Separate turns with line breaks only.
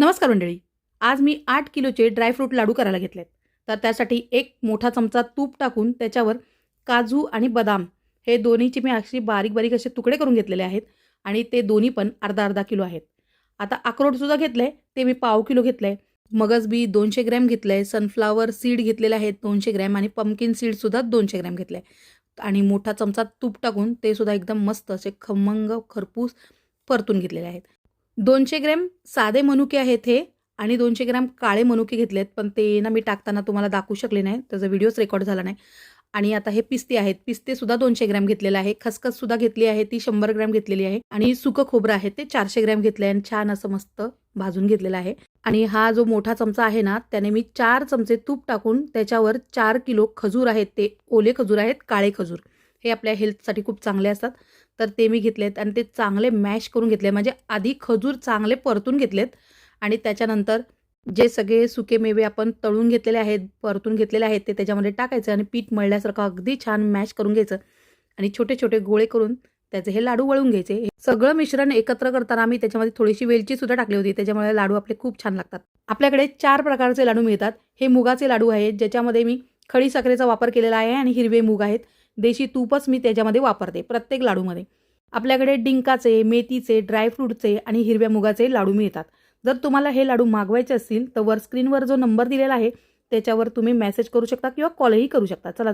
नमस्कार मंडळी. आज मी आठ किलोचे ड्रायफ्रूट लाडू करायला घेतलेत. तर त्यासाठी एक मोठा चमचा तूप टाकून त्याच्यावर काजू आणि बदाम हे दोन्हीचे मी अशी बारीक बारीक असे तुकडे करून घेतलेले आहेत आणि ते दोन्ही पण अर्धा अर्धा किलो आहेत. आता अक्रोडसुद्धा घेतलं आहे ते मी पाव किलो घेतलं आहे मगज बी दोनशे ग्रॅम घेतलं आहे सनफ्लावर सीड घेतलेले आहेत दोनशे ग्रॅम आणि पंपकिन सीडसुद्धा दोनशे ग्रॅम घेतलं आहे आणि मोठा चमचा तूप टाकून ते सुद्धा एकदम मस्त असे खमंग खरपूस परतून घेतलेले आहेत. दोनशे ग्रॅम साधे मनुके आहेत हे आणि दोनशे ग्रॅम काळे मनुके घेतलेत पण ते ना मी टाकताना तुम्हाला दाखवू शकले नाही त्याचा व्हिडिओच रेकॉर्ड झाला नाही. आणि आता हे पिस्ते आहेत पिस्तेसुद्धा दोनशे ग्रॅम घेतलेले आहे खसखस सुद्धा घेतली आहे ती शंभर ग्रॅम घेतलेली आहे आणि सुकं खोबरं आहे ते चारशे ग्रॅम घेतले आहे आणि छान असं मस्त भाजून घेतलेलं आहे. आणि हा जो मोठा चमचा आहे ना त्याने मी चार चमचे तूप टाकून त्याच्यावर चार किलो खजूर आहेत ते ओले खजूर आहेत काळे खजूर. हे आपल्या हेल्थसाठी खूप चांगले असतात. तर ते मी घेतलेत आणि ते चांगले मॅश करून घेतले म्हणजे आधी खजूर चांगले परतून घेतलेत आणि त्याच्यानंतर जे सगळे सुके मेवे आपण तळून घेतलेले आहेत परतून घेतलेले आहेत ते त्याच्यामध्ये टाकायचं आणि पीठ मळल्यासारखं अगदी छान मॅश करून घ्यायचं. आणि छोटे छोटे गोळे करून त्याचे हे लाडू वळून घ्यायचे. हे सगळं मिश्रण एकत्र करताना आम्ही त्याच्यामध्ये थोडीशी वेलची सुद्धा टाकली होती. त्याच्यामुळे लाडू आपले खूप छान लागतात. आपल्याकडे चार प्रकारचे लाडू मिळतात. हे मुगाचे लाडू आहेत ज्याच्यामध्ये मी खडी साखरेचा वापर केलेला आहे आणि हिरवे मूग आहेत. देशी तूपच मी त्याच्यामध्ये वापरते प्रत्येक लाडूमध्ये. आपल्याकडे डिंकाचे मेथीचे ड्रायफ्रूटचे आणि हिरव्या मुगाचे लाडू मिळतात. जर तुम्हाला हे लाडू मागवायचे असतील तर वर स्क्रीनवर जो नंबर दिलेला आहे त्याच्यावर तुम्ही मेसेज करू शकता किंवा कॉलही करू शकता. चला